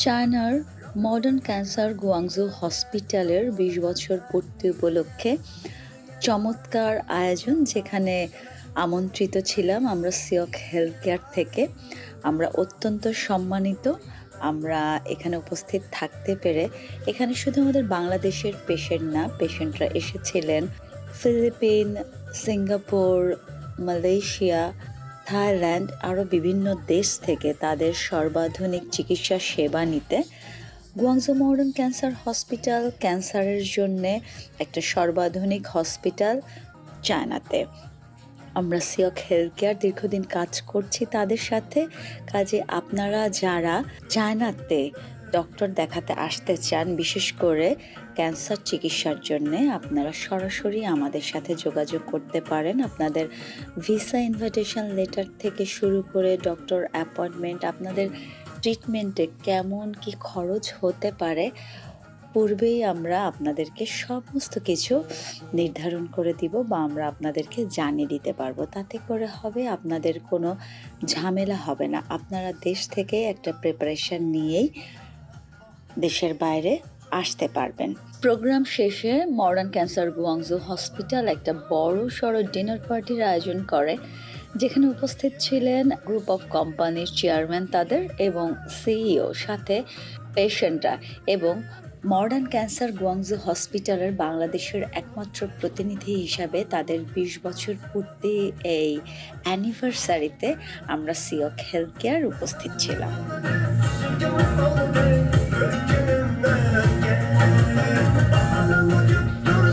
চায়নার modern cancer Guangzhou হসপিটালের বিশ বছর পূর্তি উপলক্ষে চমৎকার আয়োজন যেখানে আমন্ত্রিত ছিলাম আমরা সিয়ক হেলথ কেয়ার থেকে। আমরা অত্যন্ত সম্মানিত। আমরা এখানে উপস্থিত থাকতে পেরে এখানে শুধু আমাদের বাংলাদেশের পেশেন্ট না, পেশেন্টরা এসেছিলেন। ফিলিপিন, সিঙ্গাপুর, মালয়েশিয়া থাইল্যান্ড আরও বিভিন্ন দেশ থেকে তাদের সর্বাধুনিক চিকিৎসা সেবা নিতে গুয়াংজো মডার্ন ক্যান্সার হসপিটাল ক্যান্সারের জন্যে একটা সর্বাধুনিক হসপিটাল চায়নাতে। আমরা সিয়ক হেলথ কেয়ার দীর্ঘদিন কাজ করছি তাদের সাথে। কাজে আপনারা যারা চায়নাতে ডক্টর দেখাতে আসতে চান, বিশেষ করে ক্যান্সার চিকিৎসার জন্য, আপনারা সরাসরি আমাদের সাথে যোগাযোগ করতে পারেন। আপনাদের ভিসা ইনভিটেশন লেটার থেকে শুরু করে ডক্টর অ্যাপয়েন্টমেন্ট, আপনাদের ট্রিটমেন্টে কেমন কি খরচ হতে পারে, পূর্বেই আমরা আপনাদেরকে সমস্ত কিছু নির্ধারণ করে দিব বা আমরা আপনাদেরকে জানিয়ে দিতে পারব। তাতে করে হবে আপনাদের কোনো ঝামেলা হবে না। আপনারা দেশ থেকে একটা প্রিপারেশন নিয়েই দেশের বাইরে আসতে পারবেন। প্রোগ্রাম শেষে মডার্ন ক্যান্সার গুয়াংজু হসপিটাল একটা বড় সড়ো ডিনার পার্টির আয়োজন করে, যেখানে উপস্থিত ছিলেন গ্রুপ অফ কোম্পানির চেয়ারম্যান তাদের এবং সিইও সাথে পেশেন্টরা এবং মডার্ন ক্যান্সার গুয়াংজু হসপিটালের বাংলাদেশের একমাত্র প্রতিনিধি হিসাবে তাদের বিশ বছর পূর্তি এই অ্যানিভার্সারিতে আমরা সিওক হেলথ কেয়ার উপস্থিত ছিলাম। Get